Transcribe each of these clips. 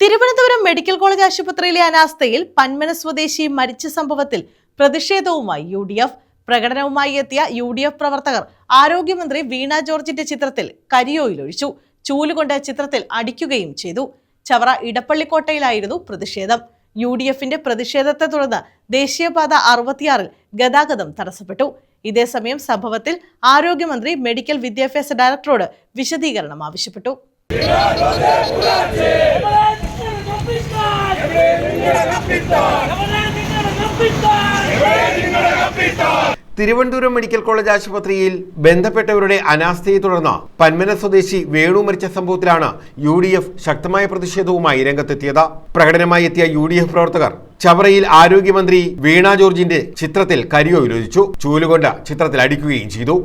Thiruvananthapuram medical college ആശുപത്രിയിലെ അനാസ്ഥയിൽ പന്മന സ്വദേശി മരിച്ച സംഭവത്തിൽ പ്രതിഷേധവുമായി യു ഡി എഫ് പ്രകടനവുമായി എത്തിയ യു ഡി എഫ് പ്രവർത്തകർ ആരോഗ്യമന്ത്രി വീണ ജോർജിന്റെ ചിത്രത്തിൽ കരിയോയിലൊഴിച്ചു ചൂലുകൊണ്ട് ചിത്രത്തിൽ അടിക്കുകയും ചെയ്തു. ചവറ ഇടപ്പള്ളിക്കോട്ടയിലായിരുന്നു പ്രതിഷേധം. യു ഡി എഫിന്റെ പ്രതിഷേധത്തെ തുടർന്ന് ദേശീയപാത അറുപത്തിയാറിൽ ഗതാഗതം തടസ്സപ്പെട്ടു. ഇതേസമയം സംഭവത്തിൽ ആരോഗ്യമന്ത്രി മെഡിക്കൽ വിദ്യാഭ്യാസ ഡയറക്ടറോട് വിശദീകരണം ആവശ്യപ്പെട്ടു. തിരുവനന്തപുരം മെഡിക്കൽ കോളേജ് ആശുപത്രിയിൽ ബന്ധപ്പെട്ടവരുടെ അനാസ്ഥയെ തുടർന്ന് പന്മന സ്വദേശി വേണു മരിച്ച സംഭവത്തിലാണ് യു ഡി എഫ് ശക്തമായ പ്രതിഷേധവുമായി രംഗത്തെത്തിയത് പ്രകടനമായി എത്തിയ യു ഡി എഫ് പ്രവർത്തകർ ചവറയിൽ ആരോഗ്യമന്ത്രി വീണ ജോർജിന്റെ ചിത്രത്തിൽ കരിയോ കരിയോയിലൊഴിച്ചു ചൂലുകൊണ്ട് ചിത്രത്തിൽ അടിക്കുകയും ചെയ്തു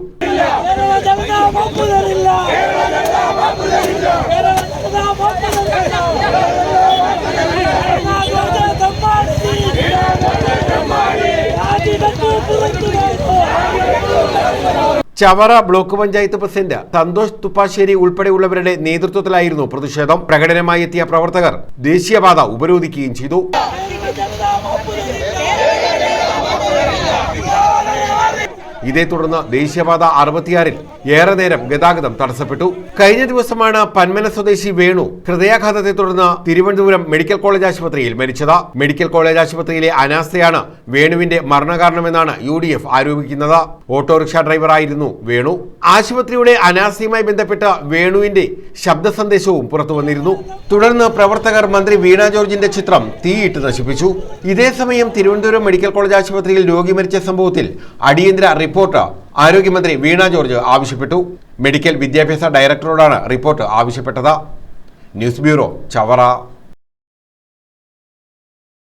ചവറ ബ്ലോക്ക് പഞ്ചായത്ത് പ്രസിഡന്റ് സന്തോഷ് തുപ്പാശ്ശേരി ഉൾപ്പെടെയുള്ളവരുടെ നേതൃത്വത്തിലായിരുന്നു പ്രതിഷേധം. പ്രകടനമായി എത്തിയ പ്രവർത്തകർ ദേശീയപാത ഉപരോധിക്കുകയും ചെയ്തു. ഇതേ തുടർന്ന് ദേശീയപാത അറുപത്തിയാറിൽ ഏറെ നേരം ഗതാഗതം തടസ്സപ്പെട്ടു. കഴിഞ്ഞ ദിവസമാണ് പന്മന സ്വദേശി വേണു ഹൃദയാഘാതത്തെ തുടർന്ന് തിരുവനന്തപുരം മെഡിക്കൽ കോളേജ് ആശുപത്രിയിൽ മരിച്ചത്. മെഡിക്കൽ കോളേജ് ആശുപത്രിയിലെ അനാസ്ഥയാണ് വേണുവിന്റെ മരണകാരണമെന്നാണ് യു ഡി എഫ് ആരോപിക്കുന്നത്. ഓട്ടോറിക്ഷ ഡ്രൈവറായിരുന്നു വേണു. ആശുപത്രിയുടെ അനാസ്ഥയുമായി ബന്ധപ്പെട്ട് വേണുവിന്റെ ശബ്ദ സന്ദേശവും പുറത്തു വന്നിരുന്നു. തുടർന്ന് പ്രവർത്തകർ മന്ത്രി വീണ ജോർജിന്റെ ചിത്രം തീയിട്ട് നശിപ്പിച്ചു. ഇതേസമയം തിരുവനന്തപുരം മെഡിക്കൽ കോളേജ് ആശുപത്രിയിൽ രോഗി മരിച്ച സംഭവത്തിൽ അടിയന്തര റിപ്പോർട്ട് ആരോഗ്യമന്ത്രി വീണ ജോർജ് ആവശ്യപ്പെട്ടു. മെഡിക്കൽ വിദ്യാഭ്യാസ ഡയറക്ടറോടാണ് റിപ്പോർട്ട് ആവശ്യപ്പെട്ടത്. News bureau Chavara.